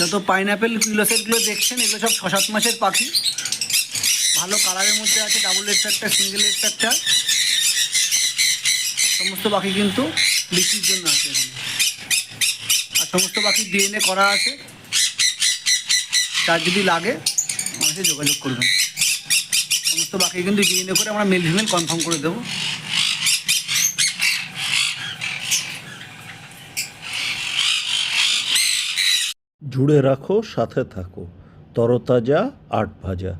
যত পাইনাপেল কিলোসেটগুলো দেখছেন? এগুলো সব ছ সাত মাসের পাখি। ভালো কালারের মধ্যে আছে ডাবল একটা সিঙ্গেল একটা সমস্ত পাখি কিন্তু বিক্রির জন্য আছে এখানে। আর সমস্ত পাখি ডিএনএ করা আছে। তার যদি লাগে সাথে যোগাযোগ করবেন। সমস্ত পাখি কিন্তু ডিএনএ করে আমরা মেল ফিমেল কনফার্ম করে দেবো। জুড়ে রাখো সাথে থাকো। তরতাজা আট ভাজা।